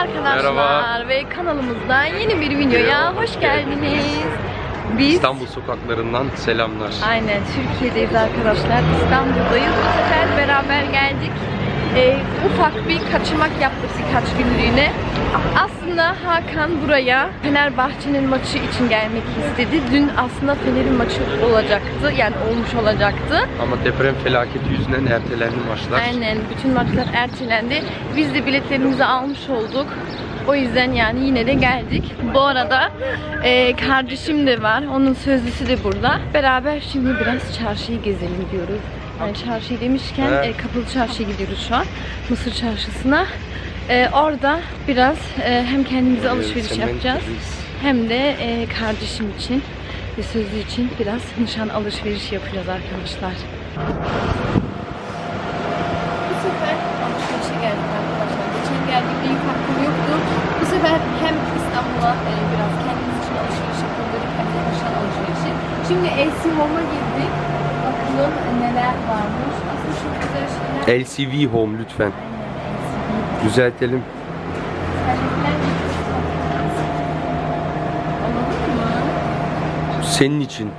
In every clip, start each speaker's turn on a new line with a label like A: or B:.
A: arkadaşlar
B: Merhaba.
A: ve kanalımızda yeni bir videoya hoş geldiniz. Biz
B: İstanbul sokaklarından selamlar.
A: aynen Türkiye'deyiz arkadaşlar. İstanbul'dayız. Bu sefer beraber geldik. Ee, ufak bir kaçamak yaptık birkaç günlüğüne. Aslında Hakan buraya Fenerbahçe'nin maçı için gelmek istedi. Dün aslında Fener'in maçı olacaktı. Yani olmuş olacaktı.
B: Ama deprem felaketi yüzünden ertelendi maçlar.
A: Aynen bütün maçlar ertelendi. Biz de biletlerimizi almış olduk. O yüzden yani yine de geldik. Bu arada e, kardeşim de var. Onun sözlüsü de burada. Beraber şimdi biraz çarşıyı gezelim diyoruz. Yani çarşıyı demişken
B: Evet.
A: e, kapalı çarşıya gidiyoruz şu an. Mısır çarşısına. E, orada biraz e, hem kendimize alışveriş
B: Sement
A: yapacağız.
B: biz-
A: Hem de e, kardeşim için ve sözlü için biraz nişan alışveriş yapacağız arkadaşlar. Bu sefer alışverişe geldik arkadaşlar. Geçen geldiğimde yük hakkım yoktu. Bu sefer hem İstanbul'a e, biraz kendimiz için alışveriş yapalım hem de nişan alışverişi. Şimdi AC Home'a girdik. Bakalım neler varmış. Aslında çok güzel şeyler.
B: LCV Home lütfen.
A: Aynen.
B: Düzeltelim. Senin için.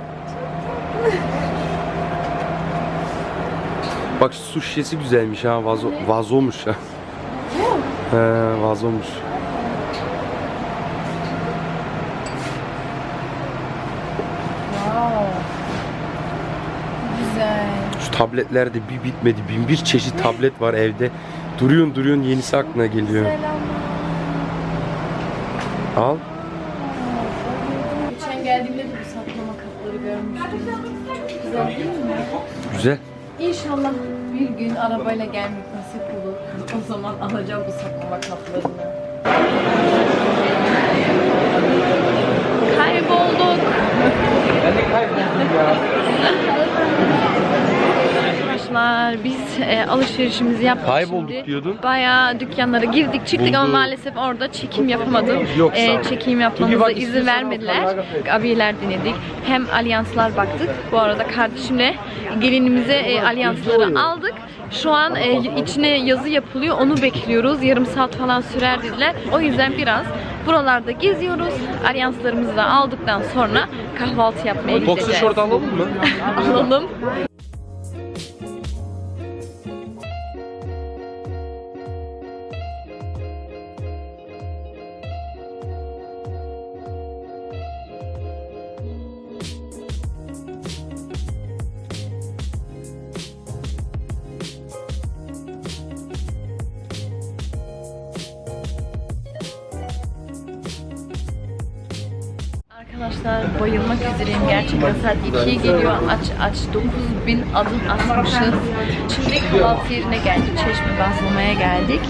B: Bak su şişesi güzelmiş ha. Vazo, vazomuş ha. He, vazomuş.
A: Wow. Güzel.
B: Şu tabletlerde bir bitmedi. Bin bir çeşit tablet var evde. Duruyorsun duruyorsun yenisi aklına geliyor. Al.
A: Geçen geldiğimde de bu saklama kapları görmüştüm. Çok güzel değil mi?
B: Güzel.
A: İnşallah bir gün arabayla gelmek nasip olur. O zaman alacağım bu saklama kaplarını. Kaybolduk. Arkadaşlar biz e, alışverişimizi yaptık
B: Kaybolduk
A: şimdi.
B: diyordun.
A: Bayağı dükkanlara girdik çıktık ama
B: Bulduk.
A: maalesef orada çekim yapamadım.
B: Yok,
A: E,
B: sağ ol.
A: çekim yapmamıza izin vermediler. Abiyeler denedik. Hem alyanslar baktık. Bu arada kardeşimle gelinimize e, alyansları aldık. Şu an e, içine yazı yapılıyor. Onu bekliyoruz. Yarım saat falan sürer dediler. O yüzden biraz buralarda geziyoruz. Alyanslarımızı da aldıktan sonra kahvaltı yapmaya
B: Boxer
A: gideceğiz.
B: short alalım mı?
A: Alalım. Arkadaşlar bayılmak üzereyim. Gerçekten saat 2'ye geliyor. Aç aç 9000 adım atmışız. Şimdi kahvaltı yerine geldik. Çeşme bazlamaya geldik.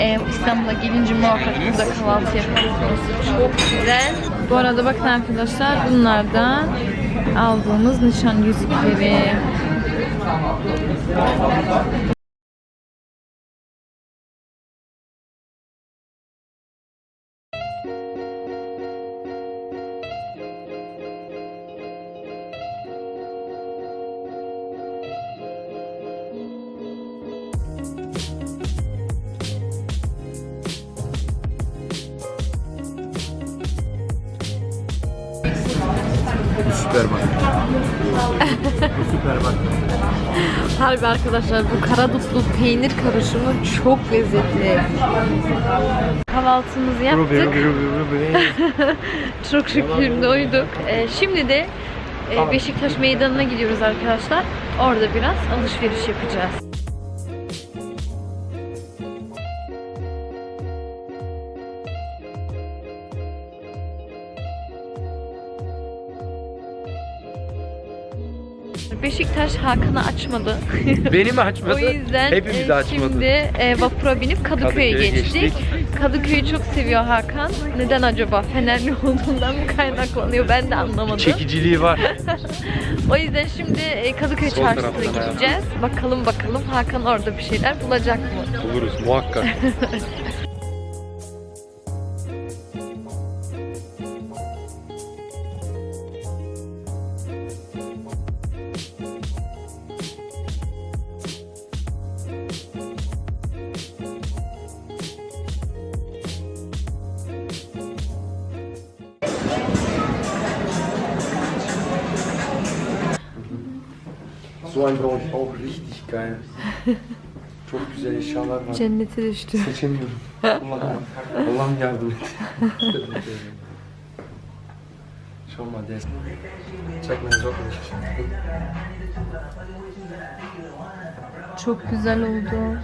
A: Ee, İstanbul'a gelince muhakkak burada kahvaltı yaparız. Burası çok güzel. Bu arada bakın arkadaşlar bunlardan aldığımız nişan yüzükleri.
B: Süper bak.
A: Harbi arkadaşlar bu karadutlu peynir karışımı çok lezzetli. Kahvaltımızı yaptık. Çok şükür doyduk. Ee, şimdi de e, Beşiktaş Meydanı'na gidiyoruz arkadaşlar. Orada biraz alışveriş yapacağız. Beşiktaş Hakan'ı açmadı.
B: Beni mi açmadı?
A: O yüzden
B: Hepimizi
A: e,
B: açmadı.
A: şimdi e, vapura binip Kadıköy'e
B: Kadıköy'e
A: geçtik.
B: geçtik.
A: Kadıköy'ü çok seviyor Hakan. Neden acaba? Fenerli olduğundan mı kaynaklanıyor? Ben de anlamadım.
B: Çekiciliği var.
A: O yüzden şimdi e, Kadıköy
B: Sol
A: çarşısına
B: taraftan
A: gideceğiz. Bakalım bakalım Hakan orada bir şeyler bulacak mı?
B: Buluruz muhakkak. richtig geil. Çok güzel eşyalar var.
A: Cennete düştü.
B: Seçemiyorum. Allah'ım, Allah'ım yardım et. Zeig meine Socken nicht.
A: Çok güzel oldu.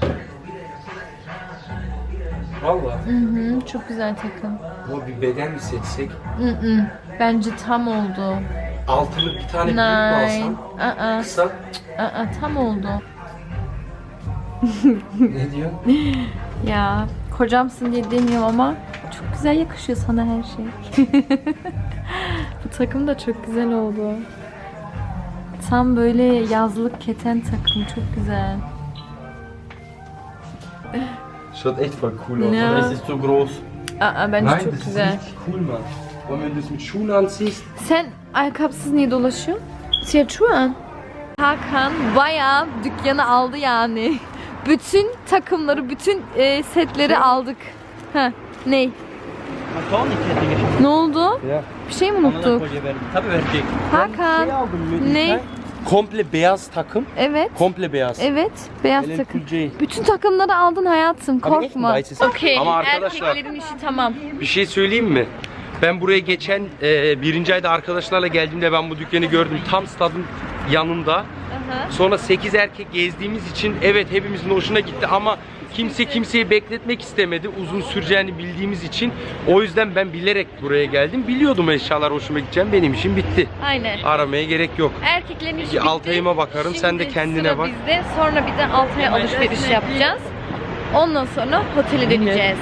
B: Valla.
A: Hı hı, çok güzel takım.
B: Ama bir beden mi seçsek?
A: Hı hı. Bence tam oldu.
B: Altılı bir tane büyük mü
A: Nine.
B: alsam?
A: Aa,
B: Kısa.
A: aa, tam oldu.
B: Ne diyorsun?
A: Ya kocamsın diye demiyorum ama çok güzel yakışıyor sana her şey. Bu takım da çok güzel oldu. Tam böyle yazlık keten takım çok güzel.
B: Schaut echt voll cool aus.
A: Ja.
B: Aber es ist zu groß.
A: Aa bence
B: Nein,
A: çok
B: ist
A: güzel.
B: richtig cool, Mann. Und wenn du es mit Schuhen anziehst,
A: Sen ayakkabısız niye dolaşıyorsun? Sen şu an. Hakan bayağı dükkanı aldı yani. Bütün takımları, bütün e, setleri aldık. Ha, ne?
C: Tamam kete geçelim.
A: Ne oldu?
B: Ja.
A: Bir şey mi unuttuk?
C: verdim. Tabii verecek.
A: Hakan. Ne?
B: komple beyaz takım.
A: Evet.
B: Komple beyaz.
A: Evet. Beyaz
B: LL
A: takım.
B: J.
A: Bütün takımları aldın hayatım. Korkma. Okey.
B: Ama arkadaşlar-
A: Erkeklerin işi tamam.
B: Bir şey söyleyeyim mi? Ben buraya geçen e, birinci ayda arkadaşlarla geldiğimde ben bu dükkanı gördüm. Tam stadın yanında. Sonra 8 erkek gezdiğimiz için evet hepimizin hoşuna gitti ama kimse kimseyi bekletmek istemedi uzun süreceğini bildiğimiz için. O yüzden ben bilerek buraya geldim. Biliyordum eşyalar hoşuma gideceğim. Benim işim bitti.
A: Aynen.
B: Aramaya gerek yok.
A: Erkeklerin işi bitti.
B: Altay'ıma bakarım, sen de
A: Şimdi
B: kendine
A: sıra
B: bak.
A: bizde. Sonra bir de Altay'a alışveriş yapacağız. Ondan sonra otele döneceğiz.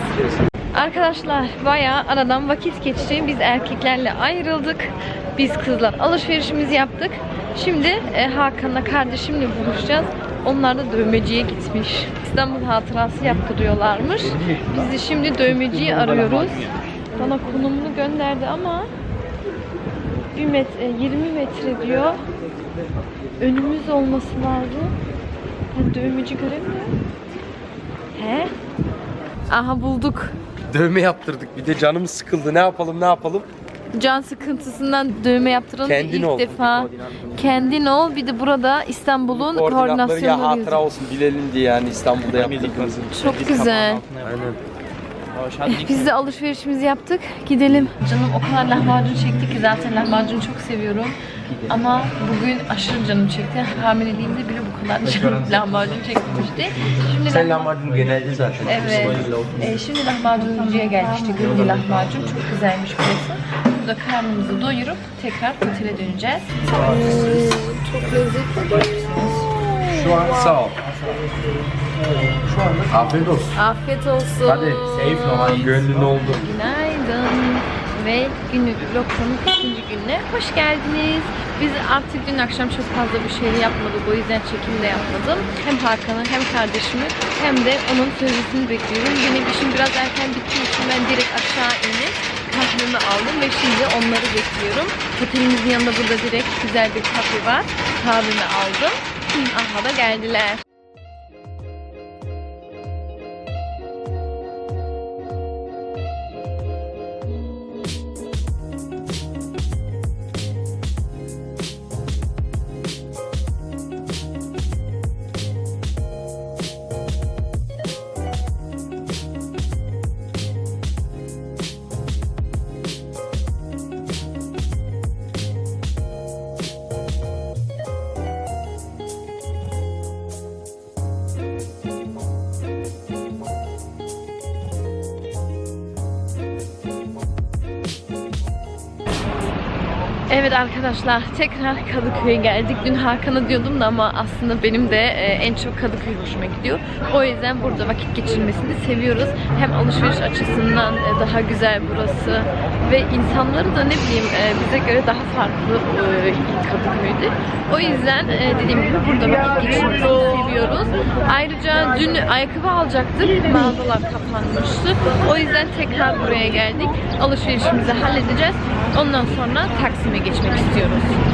A: Arkadaşlar bayağı aradan vakit geçti. Biz erkeklerle ayrıldık. Biz kızlar alışverişimizi yaptık. Şimdi e, Hakan'la kardeşimle buluşacağız. Onlar da dövmeciye gitmiş. İstanbul hatırası yaptırıyorlarmış. Biz de şimdi dövmeciyi arıyoruz. Bana konumunu gönderdi ama 1 metre, 20 metre diyor. Önümüz olması lazım. Ben dövmeci göremiyorum. He? Aha bulduk.
B: Dövme yaptırdık. Bir de canım sıkıldı. Ne yapalım ne yapalım?
A: Can sıkıntısından dövme yaptıralım.
B: Kendin
A: ilk
B: ol.
A: defa. Kendin ol. Bir de burada İstanbul'un
B: Koordinatları ya hatıra
A: yazıyor.
B: olsun bilelim diye yani İstanbul'da yaptık.
A: Çok güzel.
B: Aynen.
A: Biz de alışverişimizi yaptık. Gidelim. Canım o kadar lahmacun çekti ki zaten lahmacunu çok seviyorum. Ama bugün aşırı canım çekti. Hamileliğimde bile bu kadar canım lahmacun çekmişti. Şimdi
B: Sen
A: lahma-
B: lahmacunu genelde zaten.
A: Evet. Ee, şimdi lahmacuncuya işte Güldi lahmacun. Çok güzelmiş burası. Burada karnımızı doyurup tekrar otele döneceğiz. çok lezzetli.
B: Şu an sağ ol. Şu anda afiyet olsun.
A: Afiyet olsun.
B: Hadi gönlün oldu.
A: Günaydın ve günlük vlog'un ikinci gününe hoş geldiniz. Biz artık dün akşam çok fazla bir şey yapmadık. O yüzden çekim de yapmadım. Hem Hakan'ı hem kardeşimi hem de onun servisini bekliyorum. Benim işim biraz erken bittiği için ben direkt aşağı indim. Kahvemi aldım ve şimdi onları bekliyorum. Otelimizin yanında burada direkt güzel bir kafe var. Kahvemi aldım. Aha da geldiler. Evet arkadaşlar tekrar Kadıköy'e geldik. Dün Hakan'a diyordum da ama aslında benim de e, en çok Kadıköy hoşuma gidiyor. O yüzden burada vakit geçirmesini seviyoruz. Hem alışveriş açısından e, daha güzel burası ve insanları da ne bileyim e, bize göre daha farklı Kadıköy'de. O yüzden dediğim gibi burada vakit geçirmesini seviyoruz. Ayrıca dün ayakkabı alacaktık. Mağazalar kapanmıştı. O yüzden tekrar buraya geldik. Alışverişimizi halledeceğiz. Ondan sonra Taksim'e 600 euros.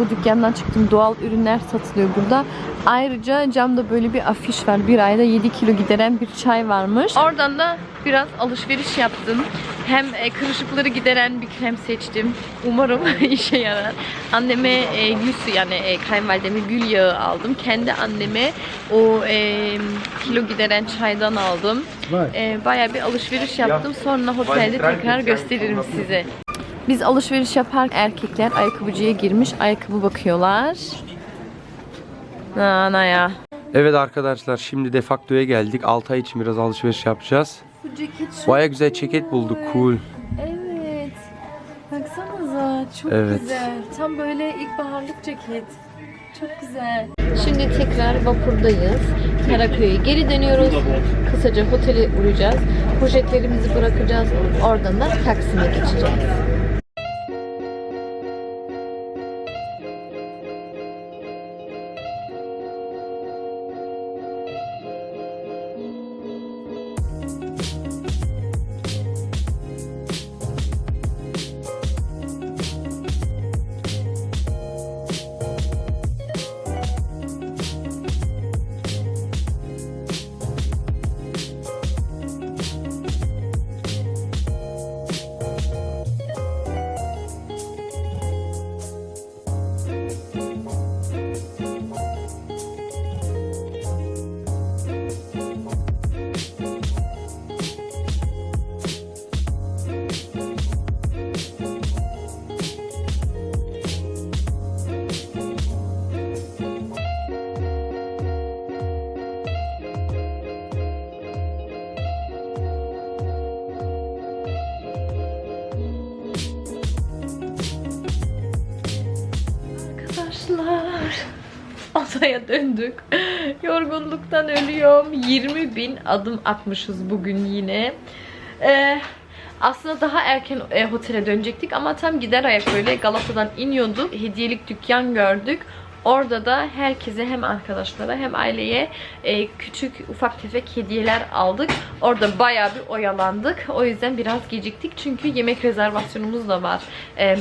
A: Bu dükkandan çıktım. Doğal ürünler satılıyor burada. Ayrıca camda böyle bir afiş var. Bir ayda 7 kilo gideren bir çay varmış. Oradan da biraz alışveriş yaptım. Hem e, kırışıkları gideren bir krem seçtim. Umarım işe yarar. Anneme e, gül suyu yani e, kayınvalideme gül yağı aldım. Kendi anneme o e, kilo gideren çaydan aldım. E, Baya bir alışveriş yaptım. Sonra otelde tekrar gösteririm size. Biz alışveriş yaparken erkekler ayakkabıcıya girmiş. Ayakkabı bakıyorlar. Ana ya.
B: Evet arkadaşlar şimdi defaktoya geldik. 6 ay için biraz alışveriş yapacağız.
A: Bu ceket
B: Baya güzel ceket bulduk. Cool.
A: Evet. Baksanıza çok
B: Evet.
A: güzel. Tam böyle ilkbaharlık ceket. Çok güzel. Şimdi tekrar vapurdayız. Karaköy'e geri dönüyoruz. Kısaca otele uğrayacağız. Poşetlerimizi bırakacağız. Oradan da Taksim'e geçeceğiz. Döndük. Yorgunluktan ölüyorum. 20 bin adım atmışız bugün yine. Ee, aslında daha erken e, otele dönecektik ama tam gider ayak böyle Galata'dan iniyorduk. Hediyelik dükkan gördük. Orada da herkese hem arkadaşlara hem aileye e, küçük ufak tefek hediyeler aldık. Orada bayağı bir oyalandık. O yüzden biraz geciktik. Çünkü yemek rezervasyonumuz da var. E,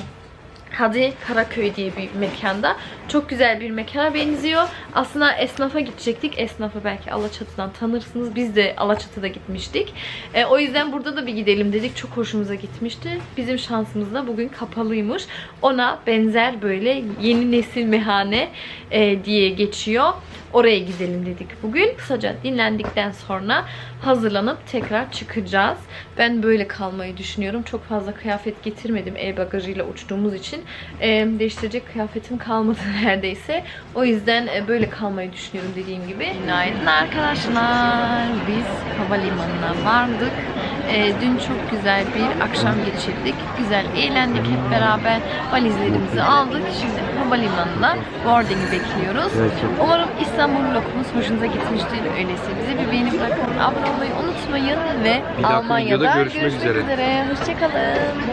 A: Hadi Karaköy diye bir mekanda. Çok güzel bir mekana benziyor. Aslında esnafa gidecektik. Esnafı belki Alaçatı'dan tanırsınız. Biz de Alaçatı'da gitmiştik. E, o yüzden burada da bir gidelim dedik. Çok hoşumuza gitmişti. Bizim şansımız da bugün kapalıymış. Ona benzer böyle yeni nesil mehane e, diye geçiyor. Oraya gidelim dedik bugün. Kısaca dinlendikten sonra hazırlanıp tekrar çıkacağız. Ben böyle kalmayı düşünüyorum. Çok fazla kıyafet getirmedim el bagajıyla uçtuğumuz için. Ee, değiştirecek kıyafetim kalmadı neredeyse. O yüzden e, böyle kalmayı düşünüyorum dediğim gibi. Günaydın arkadaşlar. Biz havalimanına vardık. Ee, dün çok güzel bir akşam geçirdik. Güzel eğlendik hep beraber. Valizlerimizi aldık. Şimdi havalimanına boarding'i bekliyoruz.
B: Evet.
A: Umarım İstanbul vlogumuz hoşunuza gitmiştir. Öyleyse bize bir beğeni bırakın. Abone olmayı unutmayın ve
B: Bir dahaki
A: Almanya'da
B: videoda görüşmek üzere.
A: üzere. Hoşçakalın.